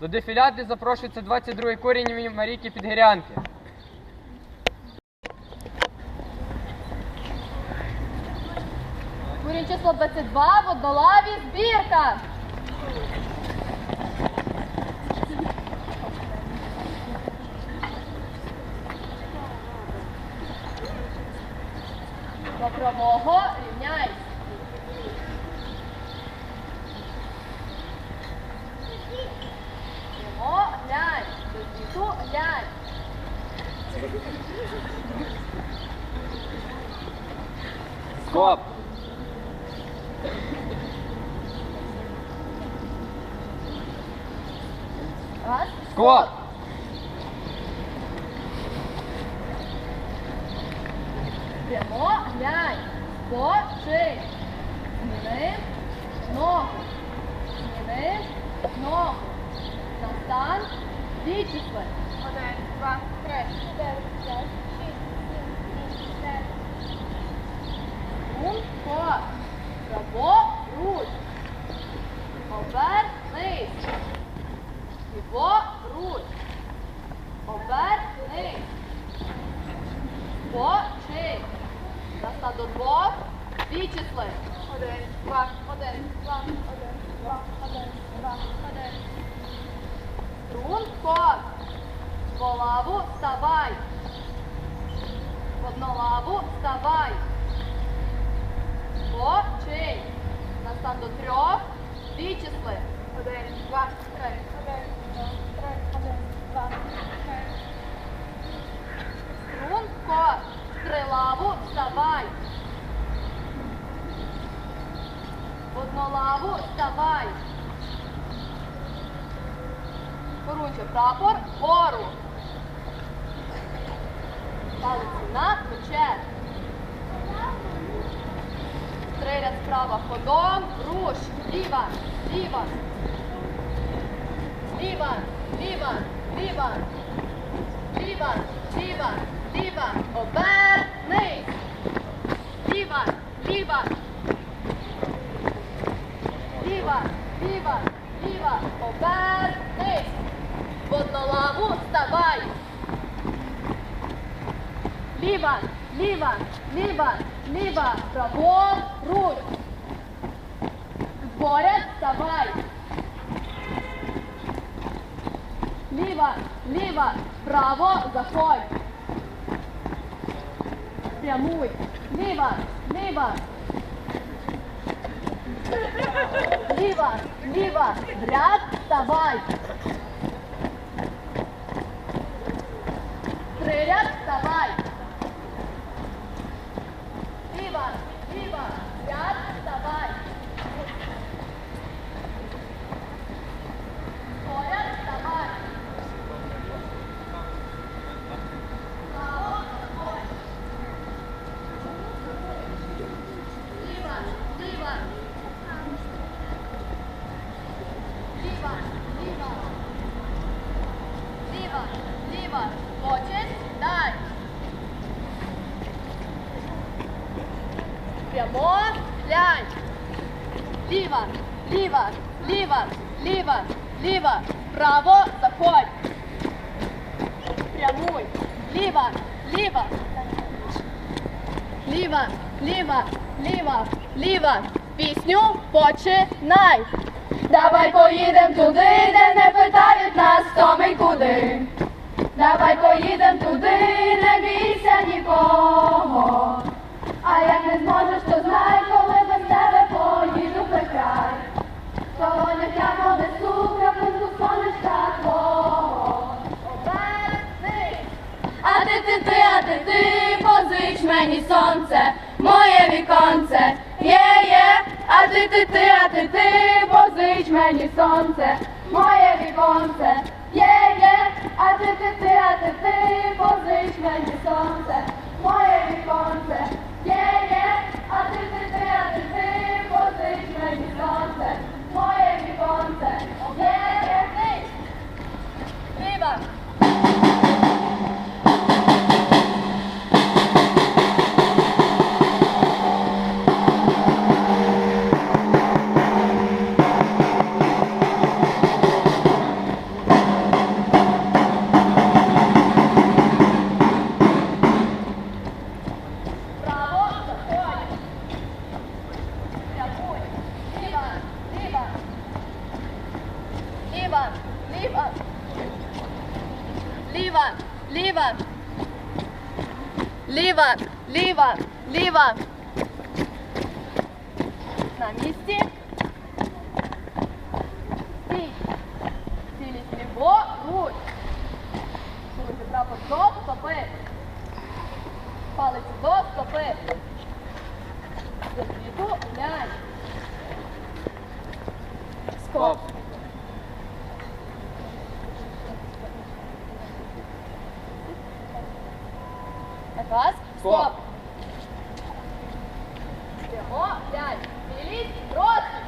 До дефіляди запрошується 22-й корінь Марійки Підгірянки. Курінь число 22 в однолаві збірка. До рівняйся. Стоп! Скот! Прямо, глянь, спочинь. Змінив. Настан до двох. Вічисли. Один, два, один, два, один, два, один, два, один. Струнко. В лаву вставай. В одну лаву вставай. Починь. Настан до трьох. Вічисли. Один, два, три, один, два, три, один, два, три. Струнко. В три лаву вставай. на лаву, вставай. Поруче прапор Гору. Палиці на плече. Три справа ходом. Руш. Ліва, ліва. Ліва, ліва, ліва. Ліва, ліва, ліва. Обернись. Ліва, ліва. Ліва. Ліва. Обернись. В одну лаву вставай. Ліва, ліва, ліва, ліва, праворуч. Поряд вставай. Ліва, ліва, право, заходь. Прямуй. Ліва, ліва. Ліва, ліва, ряд вставай. Три ряд вставай. Ліва, ліва, ряд вставай. Поряд вставай. Право, заходь. Ліва, ліва. Ліва, ліва. Ліва, ліва. Хочеш? Дай. Прямо глянь. Ліва, ліва, ліва, ліва, ліва. Право заходь. Прямуй. Ліва, ліва. Ліва, ліва, ліва, ліва. Пісню починай. Давай поїдем туди, де не питають нас, хто ми куди. Давай поїдем туди, не бійся нікого. А як не зможеш, то знай, коли без тебе поїду в край. Колоня прямо несу, краплинку сонечка твого. А ти ти ти, а ти ти, позич мені сонце, моє віконце, є, є, а ти ти ти, а ти ти, позич мені сонце, моє віконце, є, є, а ти ти ти, а ти ти, позич мені сонце, ліва, ліва, ліва, ліва, ліва. На місці. Стоп! Всього п'ять. Білість, розстріл!